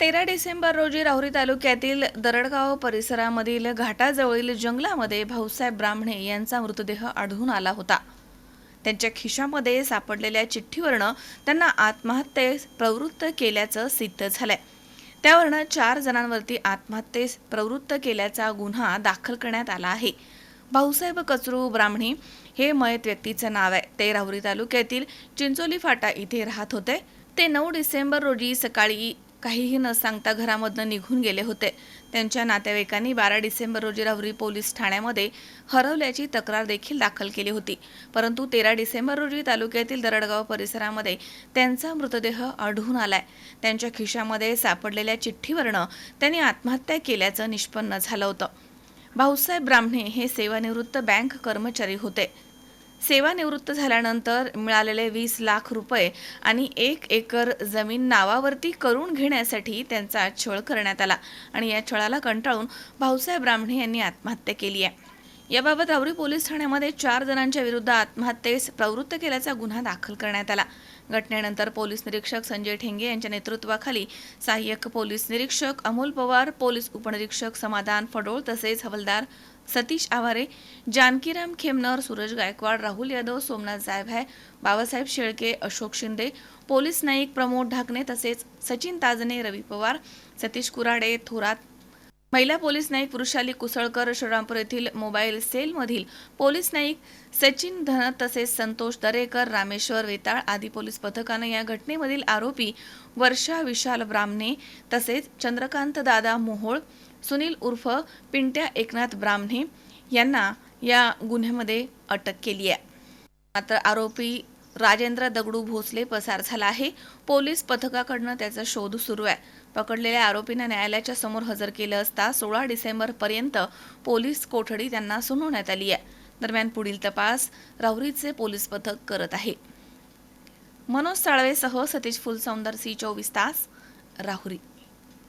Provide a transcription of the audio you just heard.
तेरा डिसेंबर रोजी राहुरी तालुक्यातील दरडगाव परिसरामधील घाटाजवळील जंगलामध्ये भाऊसाहेब ब्राह्मणे यांचा मृतदेह आढळून आला होता. त्यांच्या खिशामध्ये सापडलेल्या चिठ्ठीवरनं त्यांना आत्महत्येस प्रवृत्त केल्याचं सिद्ध झालंय. त्यावरनं चार जणांवरती आत्महत्येस प्रवृत्त केल्याचा गुन्हा दाखल करण्यात आला आहे. भाऊसाहेब कचरू ब्राह्मणी हे मयत व्यक्तीचं नाव आहे. ते राहुरी तालुक्यातील चिंचोली फाटा इथे राहत होते. ते नऊ डिसेंबर रोजी सकाळी काहीही न सांगता घरामधनं निघून गेले होते. त्यांच्या नातेवाईकांनी बारा डिसेंबर रोजी राहुरी पोलीस ठाण्यामध्ये हरवल्याची तक्रार देखील दाखल केली होती. परंतु तेरा डिसेंबर रोजी तालुक्यातील दरडगाव परिसरामध्ये त्यांचा मृतदेह आढळून आलाय. त्यांच्या खिशामध्ये सापडलेल्या चिठ्ठीवरनं त्यांनी आत्महत्या केल्याचं निष्पन्न झालं होतं. भाऊसाहेब ब्राह्मणे हे सेवानिवृत्त बँक कर्मचारी होते. सेवानिवृत्त झाल्यानंतर मिळालेले वीस लाख रुपये आणि एक एकर जमीन नावावरती करून घेण्यासाठी त्यांचा छळ करण्यात आला. आणि या छळाला कंटाळून भाऊसाहेब ब्राह्मणे यांनी आत्महत्या केली आहे. याबाबत आवरी पोलीस ठाण्यामध्ये चार जणांच्या विरुद्ध आत्महत्येस प्रवृत्त केल्याचा गुन्हा दाखल करण्यात आला. घटनेनंतर पोलीस निरीक्षक संजय ठेंगे यांच्या नेतृत्वाखाली सहाय्यक पोलीस निरीक्षक अमोल पवार पोलीस उपनिरीक्षक समाधान फडोळ तसेच हवलदार सतीश आवारे जानकीराम खेमनर सूरज गायकवाड राहुल यादव सोमनाथ जायभाय बाबासाहेब शेळके अशोक शिंदे पोलीस नाईक प्रमोद ढाकणे तसेच सचिन ताजने रवी पवार सतीश कुराडे थोरात महिला पोलीस नाईक वृषाली कुसळकर श्रीरामपूर येथील मोबाईल सेलमधील पोलीस नाईक सचिन धन तसेच संतोष दरेकर रामेश्वर वेताळ आदी पोलीस पथकानं या घटनेमधील आरोपी वर्षा विशाल ब्राह्मणे तसेच चंद्रकांत दादा मोहोळ सुनील उर्फ पिंट्या एकनाथ ब्राह्मणे यांना या गुन्ह्यामध्ये अटक केली आहे. मात्र आरोपी राजेंद्र दगडू भोसले पसार झाला आहे. पोलीस पथकाकडनं त्याचा शोध सुरू आहे. पकडलेल्या आरोपींना न्यायालयाच्या समोर हजर केलं असता सोळा डिसेंबर पर्यंत पोलीस कोठडी त्यांना सुनावण्यात आली आहे. दरम्यान पुढील तपास राहुरीचे पोलीस पथक करत आहे. मनोज साळवेसह सतीश फुलसौंदर सी चोवीस तास राहुरी.